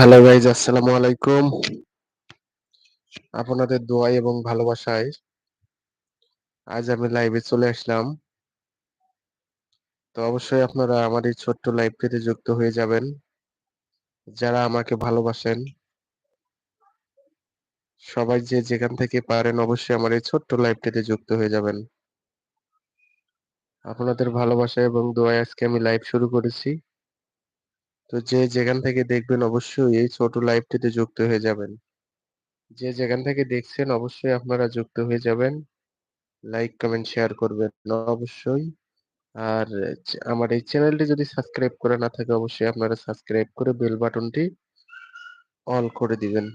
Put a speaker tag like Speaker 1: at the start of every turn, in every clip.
Speaker 1: Hello guys আসসালামু আলাইকুম আপনাদের দোয়াই এবং ভালোবাসায় আজ আমি লাইভে চলে আসলাম তো অবশ্যই আপনারা আমার এই ছোট্ট লাইভটিতে যুক্ত হয়ে যাবেন যারা আমাকে ভালোবাসেন সবাই যে যেখান থেকে পারেন অবশ্যই আমার এই ছোট্ট লাইভটিতে যুক্ত হয়ে যাবেন আপনাদের ভালোবাসা এবং দোয়ায় আজকে আমি লাইভ শুরু করেছি তো যে যেখান থেকে দেখবেন অবশ্যই এই ছোট লাইভটিতে যুক্ত হয়ে যাবেন। যে যেখান থেকে দেখছেন অবশ্যই আপনারা যুক্ত হয়ে যাবেন। লাইক কমেন্ট শেয়ার করবেন অবশ্যই। আর আমার এই চ্যানেলটি যদি সাবস্ক্রাইব করে না থাকে অবশ্যই আপনারা সাবস্ক্রাইব করে বেল বাটনটি অল করে দিবেন।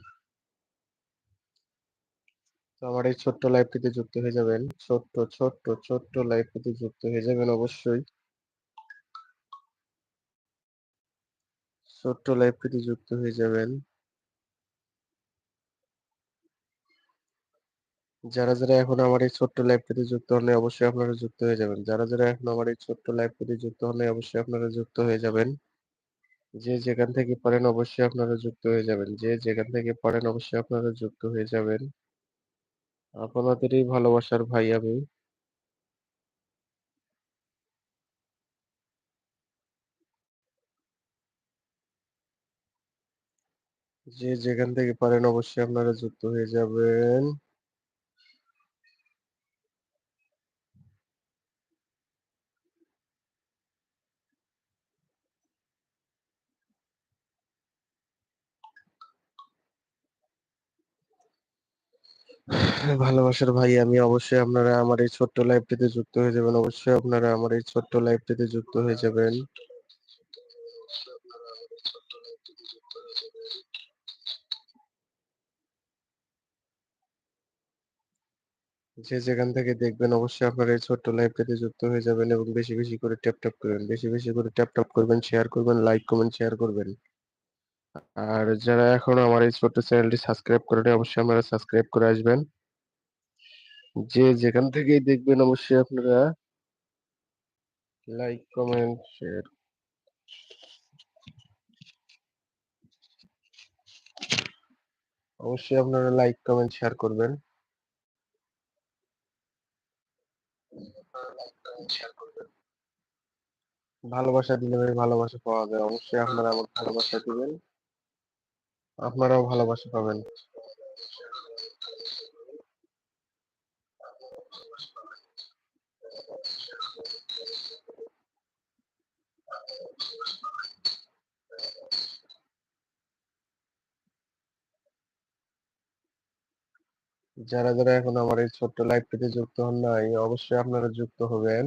Speaker 1: তো আমার এই ছোট্ট লাইভটিতে যুক্ত হয়ে যাবেন। ছোট্ট ছোট্ট ছোট্ট লাইভটিতে যুক্ত হয়ে যাবেন অবশ্যই। ছোট্ট লাইভটিতে যুক্ত হয়ে যাবেন। যারা যারা এখন আমার এই ছোট্ট লাইভটিতে যুক্ত হন অবশ্যই আপনারা যুক্ত হয়ে যাবেন। যারা যারা এখন আমার এই ছোট্ট লাইভটিতে যুক্ত হন অবশ্যই আপনারা যুক্ত হয়ে যাবেন। যে যেখান থেকে পারেন, অবশ্যই আপনারা যুক্ত হয়ে যাবেন। যে যেখান থেকে পারেন, অবশ্যই আপনারা যুক্ত হয়ে যাবেন। আপনাদেরই ভালোবাসার ভাই আমি। যে যেখান থেকে পারেন অবশ্যই আপনারা যুক্ত হয়ে যাবেন। ভালোবাসার ভাই, আমি অবশ্যই আপনারা আমার এই ছোট্ট লাইভটিতে যুক্ত হয়ে যাবেন। অবশ্যই আপনারা আমার এই ছোট্ট লাইভটিতে যুক্ত হয়ে যাবেন। যে যেখান থেকে দেখবেন অবশ্যই আপনারা এই ছোট্ট লাইভটিতে যুক্ত হয়ে যাবেন এবং বেশি বেশি করে ট্যাপ ট্যাপ করবেন। বেশি বেশি করে ট্যাপ ট্যাপ করবেন শেয়ার করবেন লাইক কমেন্ট শেয়ার করবেন। আর যারা এখনও আমার এই ছোট্ট চ্যানেলটি সাবস্ক্রাইব করেনি অবশ্যই আপনারা সাবস্ক্রাইব করে আসবেন। যে যেখান থেকেই দেখবেন, অবশ্যই আপনারা লাইক কমেন্ট শেয়ার অবশ্যই আপনারা লাইক কমেন্ট শেয়ার করবেন। ভালোবাসা দিলে ভাই ভালোবাসা পাওয়া যায়। অবশ্যই আপনারা আমাকে ভালোবাসা দিবেন। আপনারাও ভালোবাসা পাবেন। যারা যারা এখন আমার এই ছোট্ট লাইভটিতে যুক্ত হন নাই অবশ্যই আপনারা যুক্ত হবেন।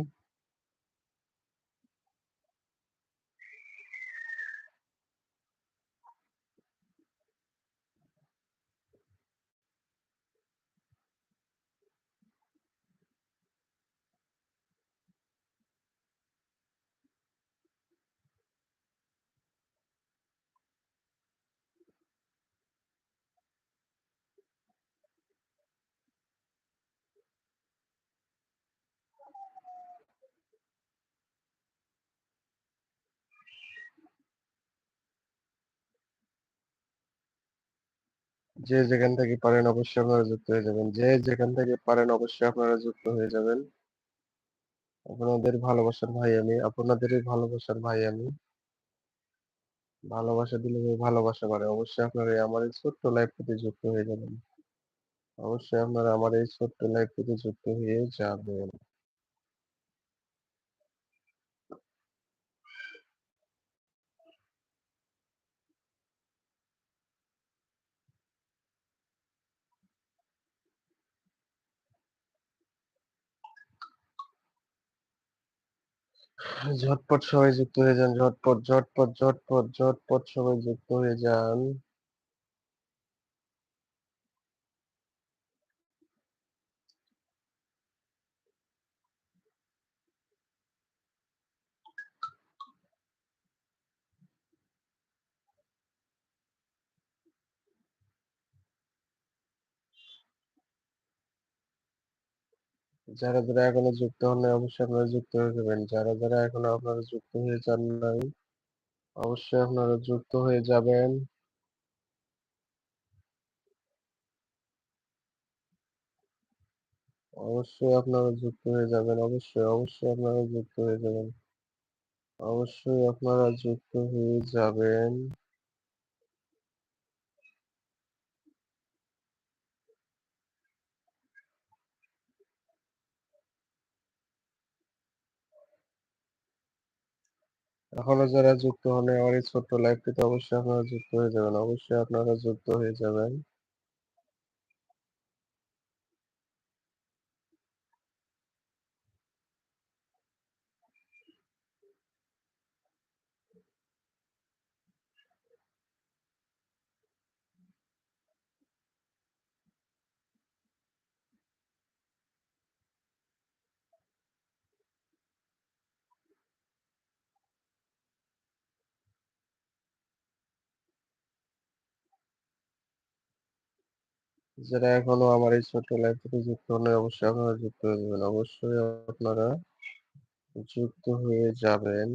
Speaker 1: যে যেখান থেকে পারেন অবশ্যই আপনারা যুক্ত হয়ে যাবেন। যে যেখান থেকে পারেন অবশ্যই আপনারা যুক্ত হয়ে যাবেন। আপনাদের ভালোবাসার ভাই আমি, আপনাদেরই ভালোবাসার ভাই আমি। ভালোবাসা দিলে ভালোবাসা বাড়ে, অবশ্যই আপনারা আমার এই ছোট্ট লাইভটিতে যুক্ত হয়ে যাবেন। অবশ্যই আপনারা আমার এই ছোট্ট লাইভটিতে যুক্ত হয়ে যাবেন। ঝটপট সবাই যুক্ত হয়ে যান ঝটপট ঝটপট ঝটপট ঝটপট সবাই যুক্ত হয়ে যান। যারা যারা এখনও যুক্ত হন নাই অবশ্যই আপনারা যুক্ত হয়ে যাবেন। যারা যারা এখনও আপনারা যুক্ত হয়ে যান নাই, অবশ্যই আপনারা যুক্ত হয়ে যাবেন। অবশ্যই আপনারা যুক্ত হয়ে যাবেন, অবশ্যই অবশ্যই আপনারা যুক্ত হয়ে যাবেন। অবশ্যই আপনারা যুক্ত হয়ে যাবেন। এখনও যারা যুক্ত হন, আমার এই ছোট্ট লাইভটিতে অবশ্যই আপনারা যুক্ত হয়ে যাবেন। অবশ্যই আপনারা যুক্ত হয়ে যাবেন। যারা এখনও আমার এই ছোট্ট লাইভটিতে যুক্ত হননি অবশ্যই আপনারা যুক্ত হয়ে যাবেন। অবশ্যই আপনারা যুক্ত হয়ে যাবেন।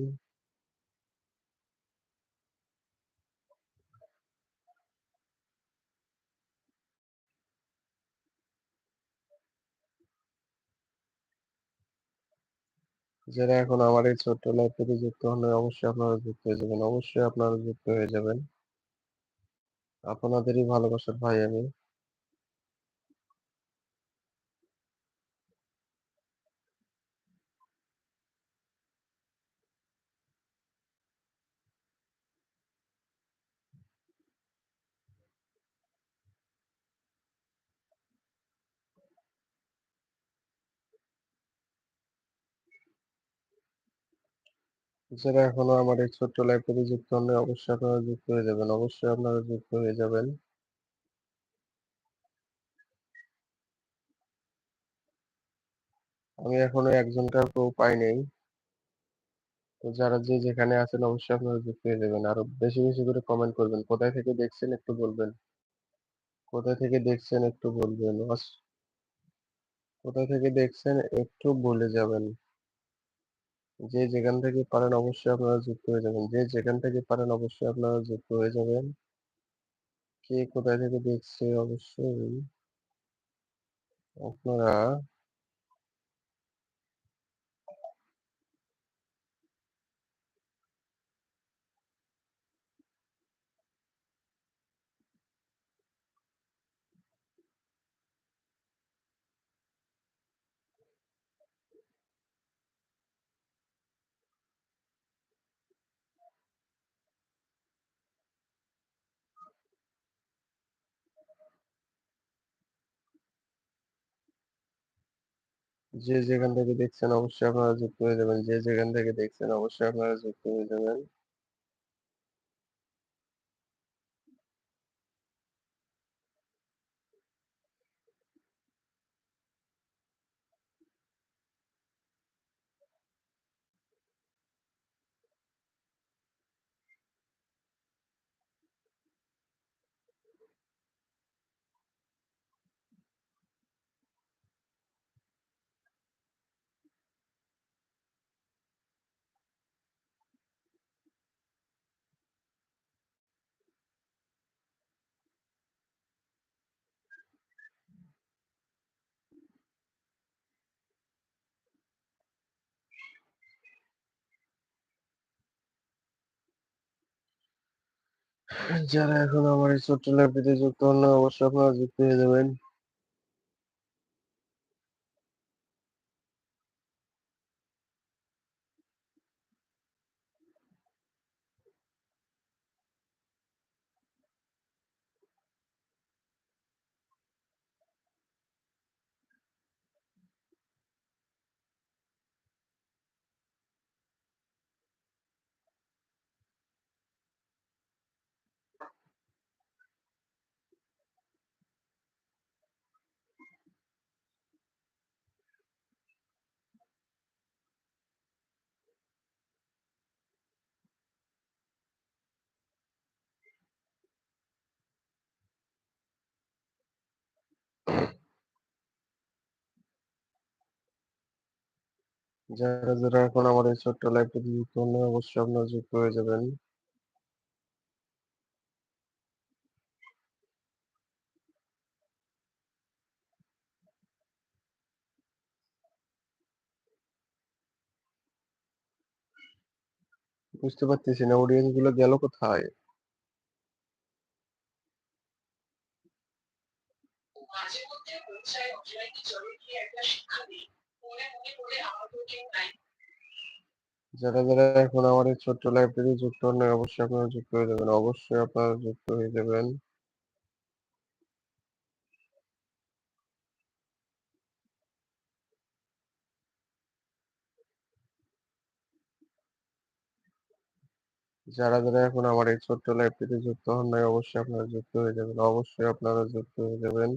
Speaker 1: যারা এখন আমার এই ছোট্ট লাইভটিতে যুক্ত হননি অবশ্যই আপনারা যুক্ত হয়ে যাবেন। অবশ্যই আপনারা যুক্ত হয়ে যাবেন। আপনাদেরই ভালোবাসার ভাই আমি। যারা এখনও আমার এই ছোট্ট লাইভটিতে যুক্ত হননি অবশ্যই আপনারা যুক্ত হয়ে যাবেন। অবশ্যই আপনারা যুক্ত হয়ে যাবেন। আমি এখনও একজনকাকেও পাই নাই। তো যারা যে যেখানে আছেন অবশ্যই আপনারা যুক্ত হয়ে যাবেন। আরও বেশি, বেশি করে কমেন্ট করবেন। কোথায় থেকে দেখছেন একটু বলবেন। কোথায় থেকে দেখছেন একটু বলবেন। অস কোথা থেকে দেখছেন একটু বলে যাবেন। যে যেখান থেকে পারেন অবশ্যই আপনারা যুক্ত হয়ে যাবেন। যে যেখান থেকে পারেন অবশ্যই আপনারা যুক্ত হয়ে যাবেন। কে কোথায় থেকে দেখছে অবশ্যই আপনারা যে যেখান থেকে দেখছেন অবশ্যই আপনারা যুক্ত হয়ে যাবেন। যে যেখান থেকে দেখছেন অবশ্যই আপনারা যুক্ত হয়ে যাবেন। যারা এখন আমার এই ছোট্ট লাইব্রেরিতে যুক্ত হন অবশ্যই আপনারা যুক্ত হয়ে যাবেন। যারা যারা এখন আমাদের ছোট্ট লাইভটিতে যুক্ত হন অবশ্যই আপনারা যুক্ত হয়ে যাবেন। বুঝতে পারতেছি না অডিয়েন্সগুলো গেল কোথায়?
Speaker 2: মাঝে মধ্যে একটা শিক্ষা দিই
Speaker 1: যারা যারা এখন আমার এই ছোট্ট লাইব্রেরি যুক্ত হন অবশ্যই আপনারা যুক্ত হয়ে যাবেন। অবশ্যই আপনারা যুক্ত হয়ে যাবেন। যারা যারা এখন আমার এই ছোট্ট লাইভটিতে যুক্ত হন নাই অবশ্যই আপনারা যুক্ত হয়ে যাবেন। অবশ্যই আপনারা যুক্ত হয়ে যাবেন।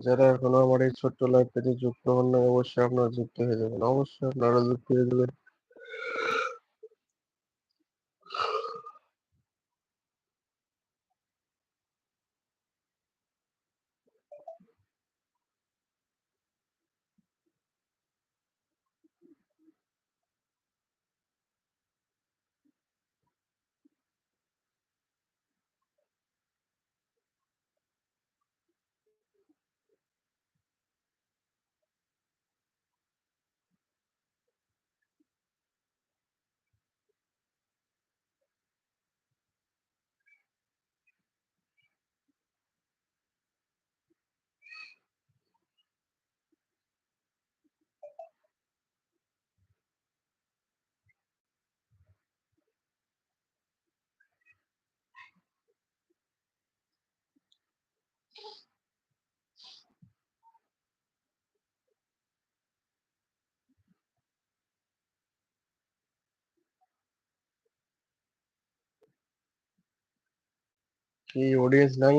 Speaker 1: যারা এখনও আমার এই ছোট্ট লাইভটিতে যুক্ত হন না অবশ্যই আপনারা যুক্ত হয়ে যাবেন। অবশ্যই আপনারা যুক্ত হয়ে যাবেন। কি অডিয়েন্স নাই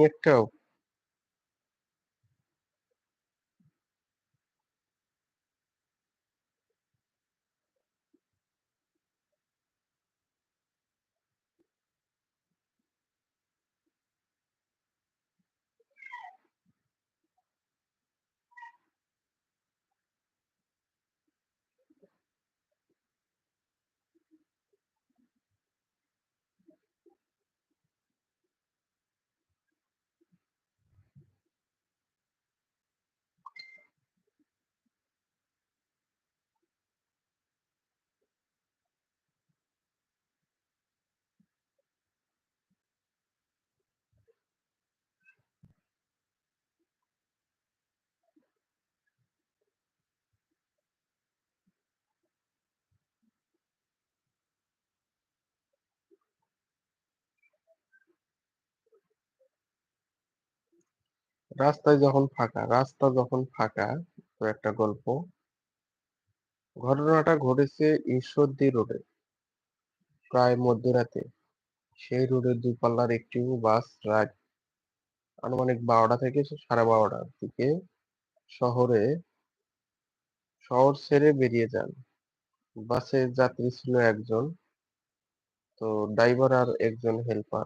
Speaker 1: রাস্তায় যখন ফাঁকা, রাস্তা যখন ফাঁকা, তো একটা গল্প। ঘটনাটা ঘটেছে ঈশ্বরদী রোডে। প্রায় মধ্যরাতে। সেই রোডের দুপাল্লার একটি বাস রাত আনুমানিক বারোটা থেকে সাড়ে বারোটার দিকে শহরে, শহর ছেড়ে বেরিয়ে যান। বাসে যাত্রী ছিল একজন। তো ড্রাইভার আর একজন হেল্পার।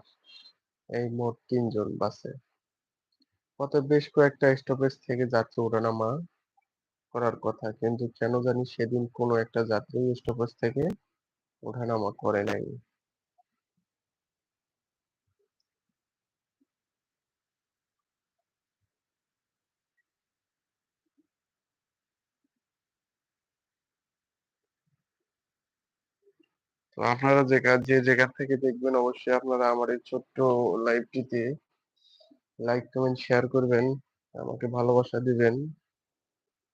Speaker 1: এই মোট তিনজন বাসে। পথে বেশ কয়েকটা স্টপেজ থেকে যাত্রী ওঠানামা করার কথা, কিন্তু কেন জানি সেদিন কোনো একটা যাত্রী স্টপেজ থেকে ওঠানামা করে নাই। আপনারা যে জায়গা থেকে দেখবেন অবশ্যই আপনারা আমার এই ছোট্ট লাইভটিতে লাইক কমেন্ট শেয়ার করবেন। আমাকে ভালোবাসা দিবেন।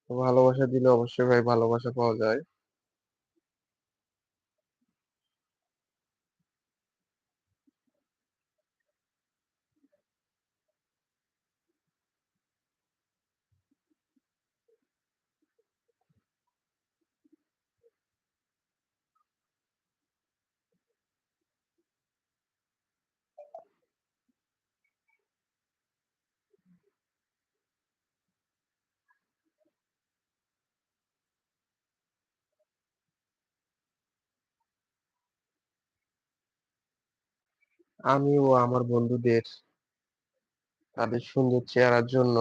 Speaker 1: ভালোবাসা দিলে অবশ্যই ভাই ভালোবাসা পাওয়া যায়। আমি ও আমার বন্ধুদের তাদের সুন্দর চেহারার জন্য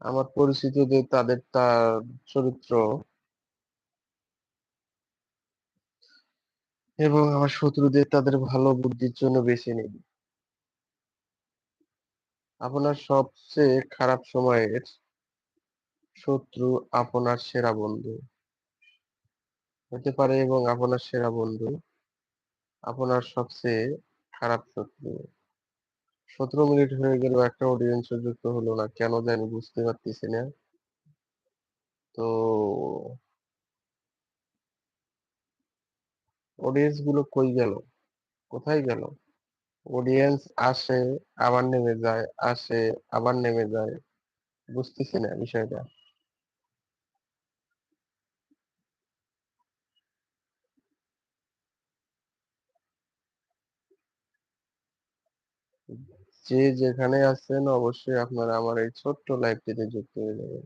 Speaker 1: আমার পরিচিতদের তাদের তার চরিত্র এবং আমার শত্রুদের তাদের ভালো বুদ্ধির জন্য বেছে নিই। আপনার সবচেয়ে খারাপ সময়ের শত্রু আপনার সেরা বন্ধু। হতে পারে এবং আপনার সেরা বন্ধু। আপনার সবচেয়ে খারাপ শত্রু। সতেরো মিনিট হয়ে গেল, একটা অডিয়েন্স যুক্ত হলো না, কেন জানি বুঝতে পারতেছি না। তো অডিয়েন্সগুলো কই গেল? কোথায় গেল? অডিয়েন্স আসে, আবার নেমে যায়, আসে, আবার নেমে যায়, বুঝতেছি না বিষয়টা। যে যেখানে আছেন অবশ্যই আপনারা আমার এই ছোট্ট লাইভটিতে যুক্ত হয়ে যাবেন।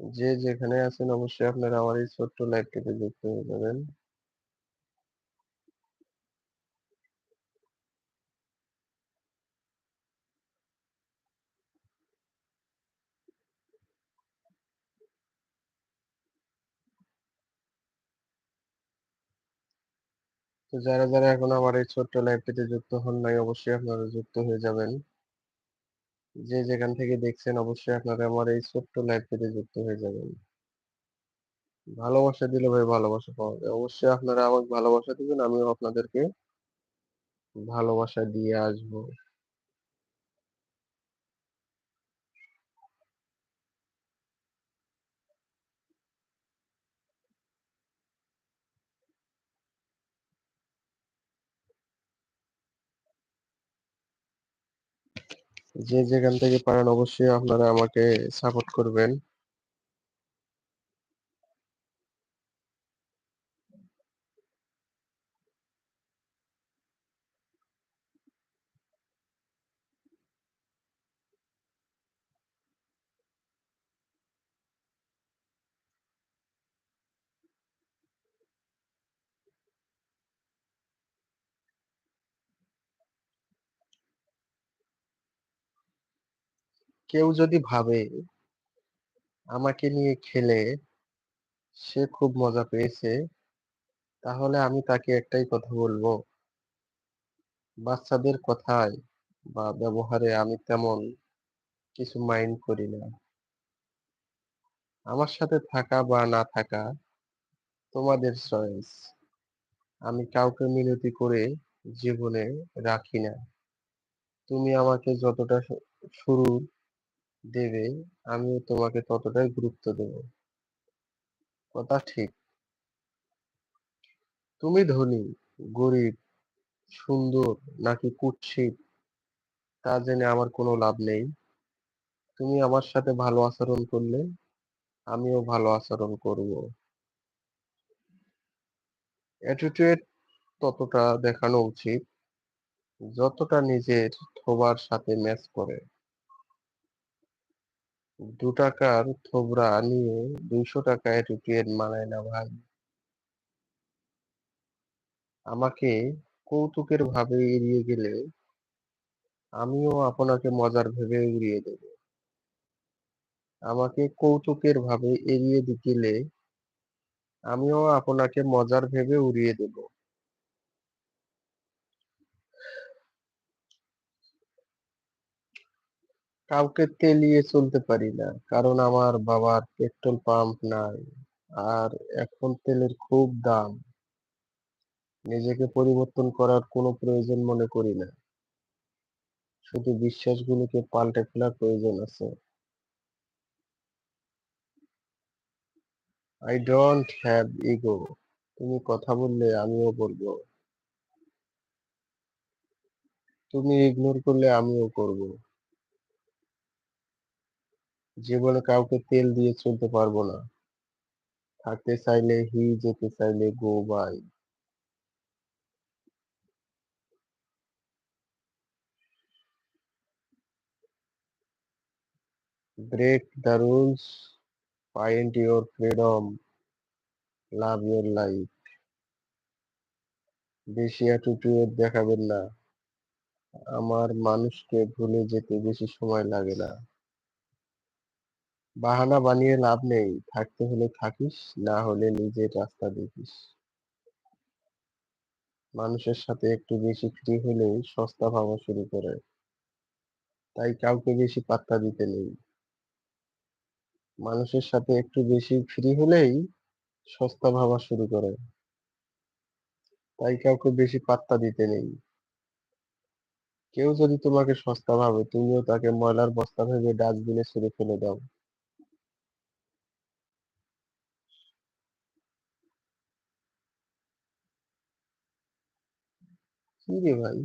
Speaker 1: যে যেখানে আছেন অবশ্যই আপনারা আমার এই ছোট্ট লাইভটিতে যুক্ত হয়ে যাবেন। তো যারা যারা এখন আমার এই ছোট্ট লাইভটিতে যুক্ত হন নাই, অবশ্যই আপনারা যুক্ত হয়ে যাবেন। যে যেখান থেকে দেখছেন, অবশ্যই আপনারা আমার এই ছোট্ট লাইভটিতে যুক্ত হয়ে যাবেন। ভালোবাসা দিলে ভাই ভালোবাসা পাওয়া যায়। অবশ্যই আপনারা আমাকে ভালোবাসা দিবেন, আমিও আপনাদেরকে ভালোবাসা দিয়ে আসব। যে যেখান থেকে পারেন অবশ্যই আপনারা আমাকে সাপোর্ট করবেন। কেউ যদি ভাবে আমাকে নিয়ে খেলে সে খুব মজা পেয়েছে, তাহলে আমি তাকে একটাই কথা বলব। বাচ্চাদের কথায় বা ব্যবহারে আমি তেমন কিছু মাইন্ড করি না। আমার সাথে থাকা বা না থাকা তোমাদের চয়েস আমি কাউকে মিনতি করে জীবনে রাখি না। তুমি আমাকে যতটা শুরু দেবে, আমিও তোমাকে ততটাই গুরুত্ব দেব। কথা ঠিক। তুমি ধনী, গরিব, সুন্দর নাকি কুৎসিত, তা জেনে আমার কোনো লাভ নেই। তুমি আমার সাথে ভালো আচরণ করলে, আমিও ভালো আচরণ করব। অ্যাটিটিউড ততটা দেখানো উচিত, যতটা নিজের থোবার সাথে ম্যাচ করে। দু টাকার থোবরা নিয়ে দুইশো টাকায় অ্যাটিটিউড মানায় না ভাই আমাকে কৌতুকের ভাবে এড়িয়ে গেলে আমিও আপনাকে মজার ভেবে উড়িয়ে দেব আমাকে কৌতুকের ভাবে এড়িয়ে গেলে আমিও আপনাকে মজার ভেবে উড়িয়ে দেব। কাউকে তেলিয়ে চলতে পারি না, কারণ আমার বাবার পেট্রোল পাম্প নাই, আর এখন তেলের খুব দাম। নিজেকে পরিবর্তন করার কোনো প্রয়োজন মনে করি না। শুধু বিশ্বাসগুলোকে পাল্টে ফেলার প্রয়োজন আছে। I don't have ego. তুমি কথা বললে আমিও বলব। তুমি ইগনোর করলে আমিও করব। জীবনে কাউকে তেল দিয়ে চলতে পারব না। থাকতে চাইলে হি, যেতে চাইলে go bye. Break the rules, find your freedom, love your life বেশি অ্যাটিটিউড দেখাবেন না। আমার মানুষকে ভুলে যেতে বেশি সময় লাগে না। বাহানা বানিয়ে লাভ নেই, থাকতে হলে থাকিস, না হলে নিজের রাস্তা দেখিস। মানুষের সাথে একটু বেশি ফ্রি হলেই সস্তা ভাবা শুরু করে। তাই কাউকে বেশি পাত্তা দিতে নেই। মানুষের সাথে একটু বেশি ফ্রি হলেই সস্তা ভাবা শুরু করে। তাই কাউকে বেশি পাত্তা দিতে নেই। কেউ যদি তোমাকে সস্তা ভাবে, তুমিও তাকে ময়লার বস্তা ভেবে ডাস্টবিনে ছুঁড়ে ফেলে দাও। কি রে ভাই?